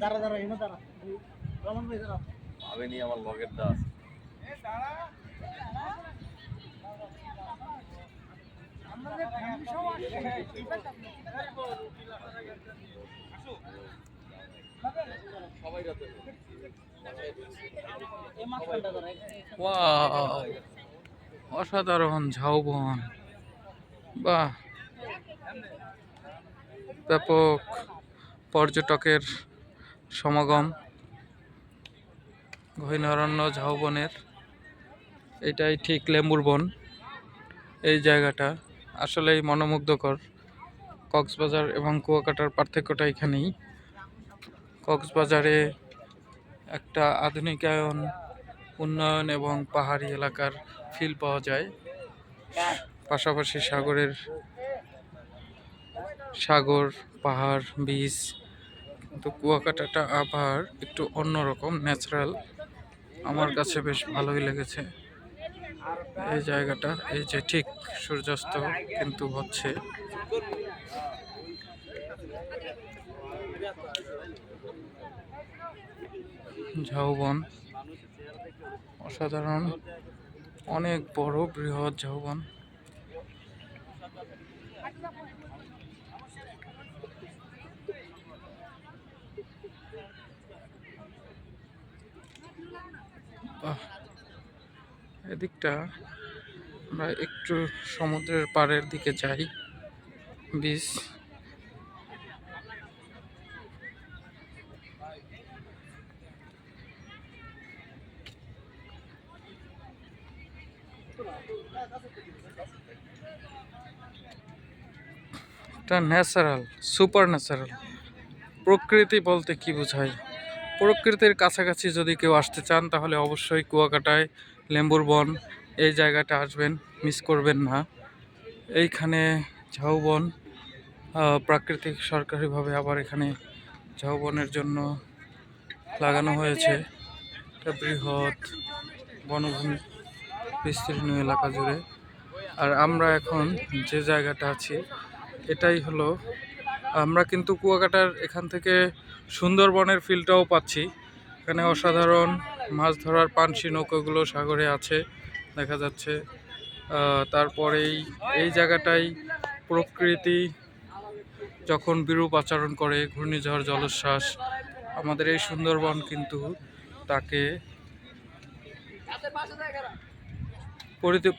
দাঁড়া দাঁড়া এনে দাঁড়া। রমন ভাই দাঁড়া। ভাবেনি আমার লগের দা আছে আমাদের ফ্যামিলি রাতে এই মাঝখানটা দাঁড়া ওয়াও অসাধারণ ঝাউবন। বাহ। ব্যাপক পর্যটকের সমাগম। ঘৈনারণ্য ঝাউবনের এটাই ঠিক লেম্বুর বন। এই জায়গাটা আসলেই মনোমুগ্ধকর। কক্সবাজার এবং কুয়াকাটার পার্থক্যটা এখানেই। কক্সবাজারে একটা আধুনিকায়ন, উন্নয়ন এবং পাহাড়ি এলাকার ফিল পাওয়া যায়। পাশাপাশি সাগরের সাগর, পাহাড় বীজ কিন্তু কুয়াকাটাটা আবার একটু অন্যরকম ন্যাচারাল আমার কাছে বেশ ভালোই লেগেছে। এই জায়গাটা, এই যে ঠিক সূর্যাস্ত কিন্তু হচ্ছে। ঝাউবন। অসাধারণ। অনেক বড় বৃহৎ ঝাউবন। এদিকটা আমরা একটু সমুদ্রের পাড়ের দিকে যাই। বিচ। এটা ন্যাচারাল সুপার ন্যাচারাল প্রকৃতি বলতে কি বোঝায়? প্রকৃতির কাছাকাছি যদি কেউ আসতে চান, তাহলে অবশ্যই কুয়াকাটায় লেম্বুর বন, এই জায়গাটা আসবেন মিস করবেন না। এইখানে ঝাউবন প্রাকৃতিক সরকারিভাবে আবার এখানে ঝাউবনের জন্য লাগানো হয়েছে। একটা বৃহৎ বনভূমি। বিস্তীর্ণ এলাকা জুড়ে। আর আমরা এখন যে জায়গাটা আছি, এটাই হলো, আমরা কিন্তু কুয়াকাটার এখান থেকে সুন্দরবনের ফিলটাও পাচ্ছি। এখানে অসাধারণ মাছ ধরার পানসি নৌকাগুলো সাগরে আছে, দেখা যাচ্ছে। তারপরেই এই জায়গাটাই প্রকৃতি, যখন বিরূপ আচরণ করে, ঘূর্ণিঝড়, জলোচ্ছ্বাস, আমাদের এই সুন্দরবন কিন্তু তাকে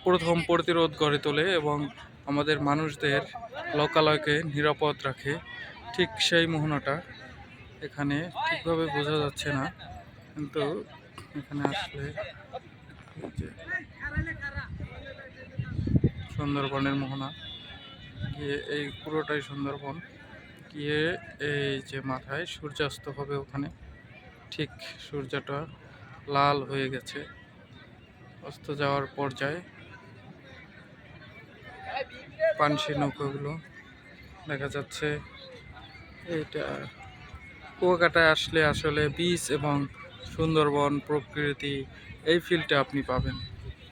প্রথম প্রতিরোধ গড়ে তোলে এবং আমাদের মানুষদের লোকালয়কে নিরাপদ রাখে। ঠিক সেই মোহনাটা এখানে ঠিকভাবে বোঝা যাচ্ছে না। কিন্তু এখানে আসলে সুন্দরবনের মোহনা, গিয়ে এই পুরোটাই সুন্দরবন, গিয়ে এই যে মাথায় সূর্যাস্ত হবে ওখানে। ঠিক সূর্যটা লাল হয়ে গেছে। অস্ত যাওয়ার পর্যায়ে পানসি নৌকাগুলো দেখা যাচ্ছে। এটা কুয়াকাটায় আসলে আসলে বীজ এবং সুন্দরবন প্রকৃতি, এই ফিলটা আপনি পাবেন।